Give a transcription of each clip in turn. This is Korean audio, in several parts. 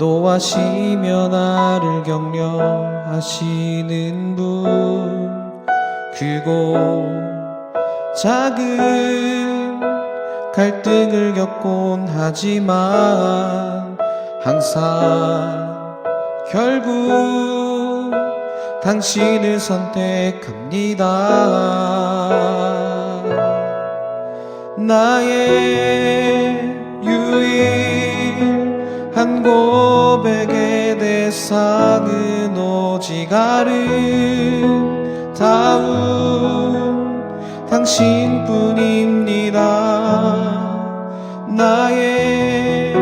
인도하시며 나를 격려하시는 분 크고 작은 갈등을 겪곤 하지만 항상 결국 당신을 선택합니다. 나의 대상은 오직 아름다운 당신뿐입니다. 나의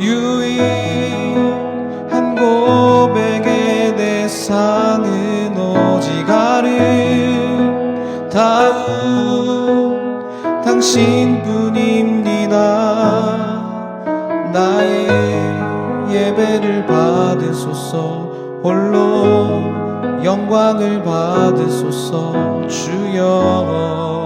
유일한 고백의 대상은 오직 아름다운 당신뿐입니다. 나의 예배를 받으소서. 홀로 영광을 받으소서. 주여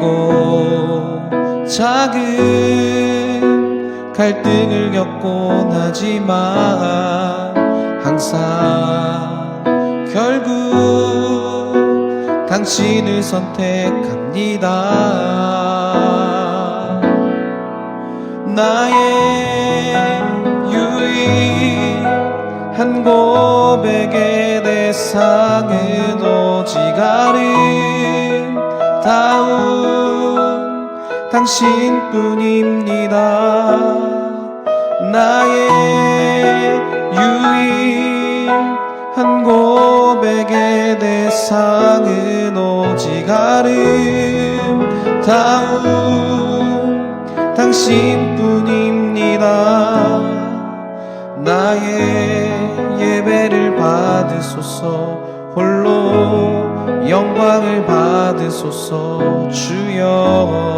크고 작은 갈등을 겪곤 하지만 항상 결국 당신을 선택합니다. 나의 유일한 고백의 대상은 아름 다운 당신뿐입니다. 나의 유일한 고백의 대상은 오직 아름다운 당신뿐입니다. 나의 예배를 받으소서 홀로 영광을 받으소서 주여